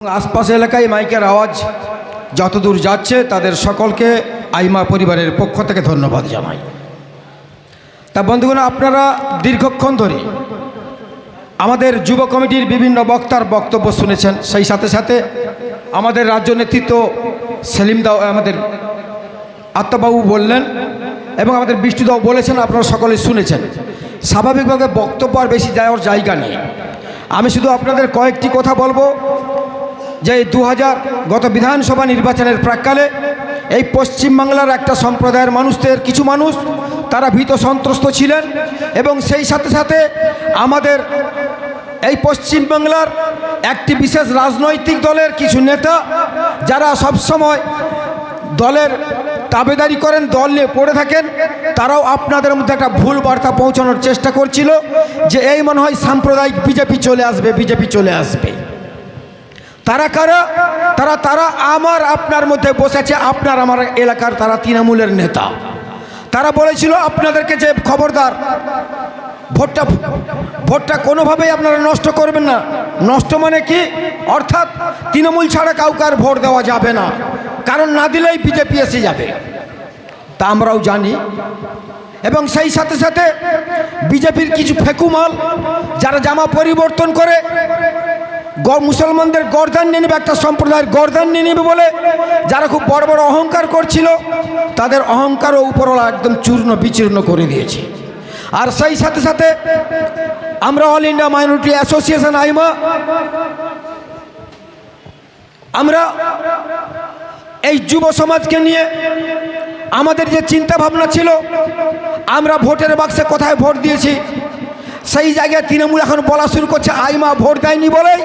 আশপাশ এলাকায় মাইকের আওয়াজ যতদূর যাচ্ছে, তাদের সকলকে আইমা পরিবারের পক্ষ থেকে ধন্যবাদ জানাই। তা বন্ধুগণ, আপনারা দীর্ঘক্ষণ ধরে আমাদের যুব কমিটির বিভিন্ন বক্তার বক্তব্য শুনেছেন। সেই সাথে সাথে আমাদের রাজ্য নেতৃত্ব সেলিম দাও, আমাদের আত্মাবাবু বললেন এবং আমাদের বিষ্ণুদাও বলেছেন, আপনারা সকলে শুনেছেন। স্বাভাবিকভাবে বক্তব্য আর বেশি যাওয়ার জায়গা নেই। আমি শুধু আপনাদের কয়েকটি কথা বলব। যে দু হাজার গত বিধানসভা নির্বাচনের প্রাককালে এই পশ্চিমবাংলার একটা সম্প্রদায়ের মানুষদের কিছু মানুষ তারা ভীত সন্ত্রস্ত ছিলেন এবং সেই সাথে সাথে আমাদের এই পশ্চিমবাংলার একটি বিশেষ রাজনৈতিক দলের কিছু নেতা যারা সবসময় দলের দাবেদারি করেন, দল নিয়ে পড়ে থাকেন, তারাও আপনাদের মধ্যে একটা ভুল বার্তা পৌঁছানোর চেষ্টা করছিল যে এই মনে হয় সাম্প্রদায়িক বিজেপি চলে আসবে, বিজেপি চলে আসবে। তারা কারা? তারা তারা আমার আপনার মধ্যে বসেছে, আপনার আমার এলাকার তারা তৃণমূলের নেতা। তারা বলেছিল, আপনাদেরকে যে খবরদার, ভোটটা ভোটটা কোনোভাবেই আপনারা নষ্ট করবেন না। নষ্ট মানে কি? অর্থাৎ তৃণমূল ছাড়া কাউকে আর ভোট দেওয়া যাবে না। কারণ না দিলেই বিজেপি এসে যাবে। তা আমরাও জানি। এবং সেই সাথে সাথে বিজেপির কিছু ফেকুমাল, যারা জামা পরিবর্তন করে মুসলমানদের গরদান নিয়ে নেবে, একটা সম্প্রদায়ের গরদান নিয়ে নেবে বলে যারা খুব বড় বড় অহংকার করছিল, তাদের অহংকারও উপরওয়ালা একদম চূর্ণ বিচূর্ণ করে দিয়েছে। আর সেই সাথে সাথে আমরা all India minority association AIMA, আমরা এই যুব সমাজকে নিয়ে আমাদের যে চিন্তা ভাবনা ছিল, আমরা ভোটের বাক্সে কোথায় ভোট দিয়েছি সেই জায়গায় তৃণমূল এখন বলা শুরু করছে আইমা ভোট দেয়নি বলেই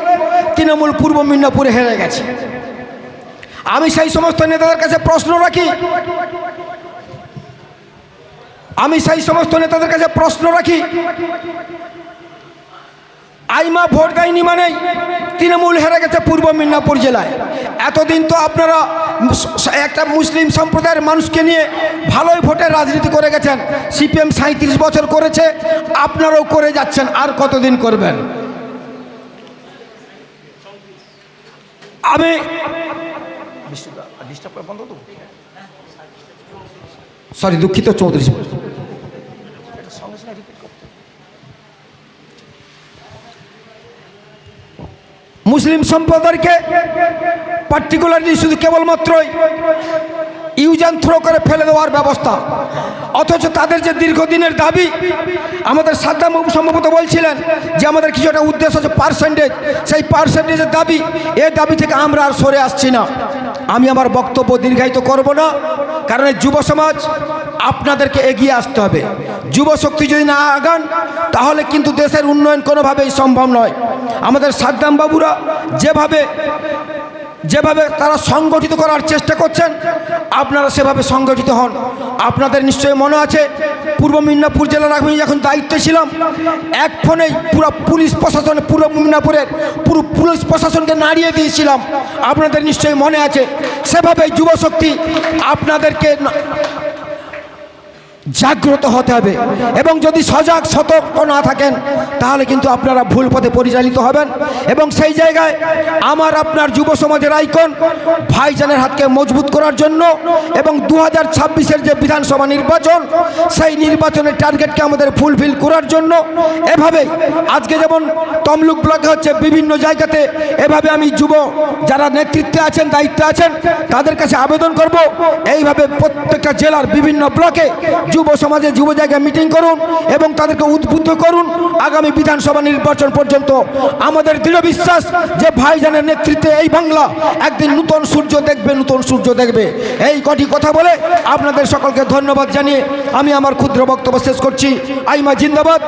তৃণমূল পূর্ব মিদনাপুরে হেরে গেছে। আমি সেই সমস্ত নেতাদের কাছে প্রশ্ন রাখি। আমি সেই সমস্ত নেতাদের কাছে প্রশ্ন রাখি। আইমা ভোট দেয়নি মানেই তৃণমূল হেরে গেছে পূর্ব মিদনাপুর জেলায়। এতদিন তো আপনারা একটা মুসলিম সম্প্রদায়ের মানুষকে নিয়ে ভালোই ভোটের রাজনীতি করে গেছেন, সিপিএম সাঁত্রিশ বছর করেছে, আপনারাও করে যাচ্ছেন, আর কতদিন করবেন? আমি সরি দুঃখিত, চৌত্রিশ মুসলিম সম্প্রদায়কে পার্টিকুলারলি শুধু কেবলমাত্রই ইউজ অ্যান্ড থ্রো করে ফেলে দেওয়ার ব্যবস্থা। অথচ তাদের যে দীর্ঘদিনের দাবি, আমাদের সাদ্দাম সম্ভবত বলছিলেন যে আমাদের কিছু একটা উদ্দেশ্য আছে পার্সেন্টেজ সেই পার্সেন্টেজের দাবি, এ দাবি থেকে আমরা আর সরে আসছি না। আমি আমার বক্তব্য দীর্ঘায়িত করব না, কারণ এই যুব সমাজ আপনাদেরকে এগিয়ে আসতে হবে। যুব শক্তি যদি না আগান, তাহলে কিন্তু দেশের উন্নয়ন কোনোভাবেই সম্ভব নয়। আমাদের সাদ্দাম বাবুরা যেভাবে যেভাবে তারা সংগঠিত করার চেষ্টা করছেন, আপনারা সেভাবে সংগঠিত হন। আপনাদের নিশ্চয়ই মনে আছে, পূর্ব মিদনাপুর জেলার আমি যখন দায়িত্বে ছিলাম। এক ফোনেই পুরো পুলিশ প্রশাসন পূর্ব মিদনাপুরের পুরো পুলিশ প্রশাসনকে নাড়িয়ে দিয়েছিলাম। আপনাদের নিশ্চয়ই মনে আছে সেভাবে যুবশক্তি আপনাদেরকে জাগ্রত হতে হবে। এবং যদি সজাগ, সতর্ক না থাকেন, তাহলে কিন্তু আপনারা ভুল পথে পরিচালিত হবেন। এবং সেই জায়গায় আমার, আপনার যুব সমাজের আইকন ভাইজানের হাতকে মজবুত করার জন্য এবং দু হাজার ছাব্বিশের যে বিধানসভা নির্বাচন, সেই নির্বাচনের টার্গেটকে আমাদের ফুলফিল করার জন্য এভাবে আজকে যেমন তমলুক ব্লকে হচ্ছে বিভিন্ন জায়গাতে এভাবে আমি যুব যারা নেতৃত্বে আছেন, দায়িত্বে আছেন, তাদের কাছে আবেদন করব। এইভাবে প্রত্যেকটা জেলার বিভিন্ন ব্লকে যুব সমাজে যুব জায়গায় মিটিং করুন এবং তাদেরকে উদ্বুদ্ধ করুন। আগামী বিধানসভা নির্বাচন পর্যন্ত আমাদের দৃঢ় বিশ্বাস যে ভাইজানের নেতৃত্বে এই বাংলা একদিন নূতন সূর্য দেখবে, নূতন সূর্য দেখবে। এই কটি কথা বলে আপনাদের সকলকে ধন্যবাদ জানিয়ে আমি আমার ক্ষুদ্র বক্তব্য শেষ করছি। আইমা জিন্দাবাদ।